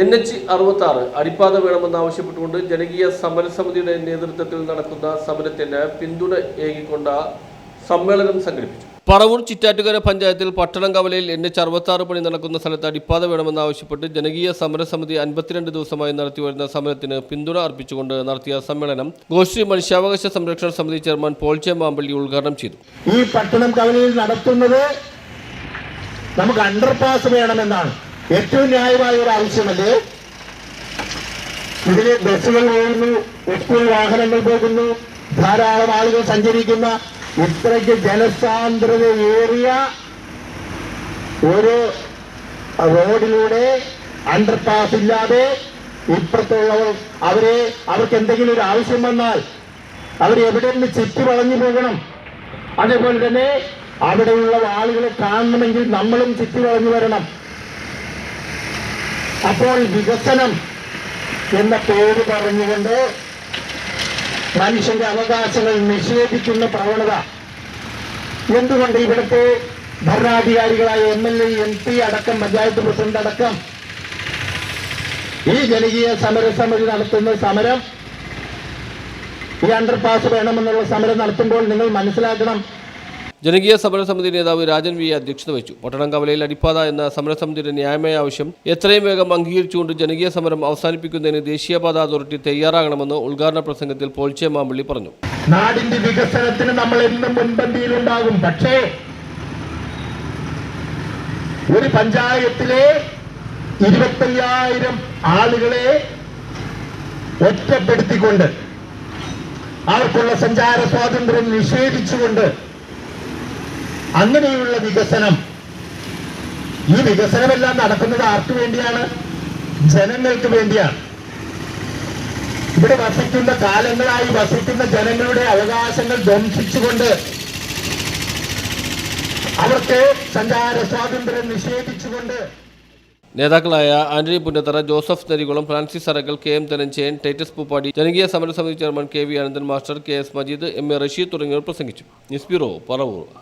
N H അറുപത്തി ആറ് അടിപ്പാത വേണമെന്നാവശ്യപ്പെട്ടുകൊണ്ട് ജനകീയ സമരസമിതിയുടെ നേതൃത്വത്തിൽ നടക്കുന്ന സമരത്തിന് പിന്തുണ ഏകിക്കൊണ്ട സമ്മേളനം സംഘടിപ്പിച്ചു. പറവൂർ ചിറ്റാറ്റുകര പഞ്ചായത്തിൽ പട്ടണം കവലയിൽ എൻ എച്ച് അറുപത്തി ആറ് പണി നടക്കുന്ന സ്ഥലത്ത് അടിപ്പാത വേണമെന്നാവശ്യപ്പെട്ട് ജനകീയ സമരസമിതി അൻപത്തിരണ്ട് ദിവസമായി നടത്തിവരുന്ന സമരത്തിന് പിന്തുണ അർപ്പിച്ചുകൊണ്ട് നടത്തിയ സമ്മേളനം ഗോശ്രീ മനുഷ്യാവകാശ സംരക്ഷണ സമിതി ചെയർമാൻ പോൾ ചെ മാമ്പള്ളി ഉദ്ഘാടനം ചെയ്തു. ഈ പട്ടണം കവലയിൽ നടത്തുന്നത് നമുക്ക് അണ്ടർപാസ് വേണമെന്നാണ്. ഏറ്റവും ന്യായമായ ഒരു ആവശ്യമല്ലേ? ഇതിൽ ബസ്സുകൾ പോകുന്നു സ്കൂൾ വാഹനങ്ങൾ പോകുന്നു ധാരാളം ആളുകൾ സഞ്ചരിക്കുന്ന ഇത്രയ്ക്ക് ജനസാന്ദ്രതയേറിയ ഒരു റോഡിലൂടെ അണ്ടർപാസ് ഇല്ലാതെ ഇപ്പുറത്തുള്ളവർ അവരെ അവർക്ക് എന്തെങ്കിലും ഒരു ആവശ്യം വന്നാൽ അവർ എവിടെ നിന്ന് ചുറ്റി വളഞ്ഞു പോകണം. അതേപോലെ തന്നെ അവിടെയുള്ള ആളുകളെ കാണണമെങ്കിൽ നമ്മളും ചുറ്റി വളഞ്ഞു വരണം. അപ്പോൾ വികസനം എന്ന പേര് പറഞ്ഞുകൊണ്ട് മനുഷ്യന്റെ അവകാശങ്ങൾ നിഷേധിക്കുന്ന പ്രവണത. എന്തുകൊണ്ട് ഇവിടുത്തെ ഭരണാധികാരികളായ M L A M P അടക്കം പഞ്ചായത്ത് പ്രസിഡന്റ് അടക്കം ഈ ജനകീയ സമരസമിതി നടത്തുന്ന സമരം ഈ അണ്ടർപാസ് വേണമെന്നുള്ള സമരം നടത്തുമ്പോൾ നിങ്ങൾ മനസ്സിലാക്കണം. ജനകീയ സമരസമിതി നേതാവ് രാജൻ വി അധ്യക്ഷത വഹിച്ചു. പട്ടണം കവലയിൽ അടിപ്പാത എന്ന സമരസമിതിയുടെ ന്യായമായ ആവശ്യം എത്രയും വേഗം അംഗീകരിച്ചുകൊണ്ട് ജനകീയ സമരം അവസാനിപ്പിക്കുന്നതിന് ദേശീയപാത അതോറിറ്റി തയ്യാറാകണമെന്ന് ഉദ്ഘാടന പ്രസംഗത്തിൽ പോൾച്ചെ മാമ്പള്ളി പറഞ്ഞു. നാടിന്റെ വികസനത്തിന് നമ്മൾ എന്നും മുൻപന്തിയിലുണ്ടാകും. പക്ഷേ ഒരു പഞ്ചായത്തിലെ ഇരുപത്തയ്യായിരം ആളുകളെ ഒറ്റപ്പെടുത്തിക്കൊണ്ട് അവർക്കുള്ള സഞ്ചാര സ്വാതന്ത്ര്യം നിഷേധിച്ചുകൊണ്ട് അങ്ങനെയുള്ള വികസനം. ഈ വികസനമെല്ലാം നടക്കുന്നത് ആർക്കു വേണ്ടിയാണ്? ജനങ്ങൾക്ക് വേണ്ടിയാണ്. ഇവിടെ വസിക്കുന്ന കാലങ്ങളായി വസിക്കുന്ന ജനങ്ങളുടെ അവകാശങ്ങൾ ധ്വംസിച്ചുകൊണ്ട് അവർക്ക് സഞ്ചാര സ്വാതന്ത്ര്യം നിഷേധിച്ചുകൊണ്ട് നേതാക്കളായ ആന്റണി പുന്നത്തറ ജോസഫ് നരികുളം ഫ്രാൻസിസ് അറക്കൽ കെ എം ധനഞ്ജയൻ ടൈറ്റസ് പൂപ്പാടി ജനകീയ സമരസമിതി chairman K V Anandan master K S Majeed M A Rasheed തുടങ്ങിയവർ പ്രസംഗിച്ചു. News bureau Paravur.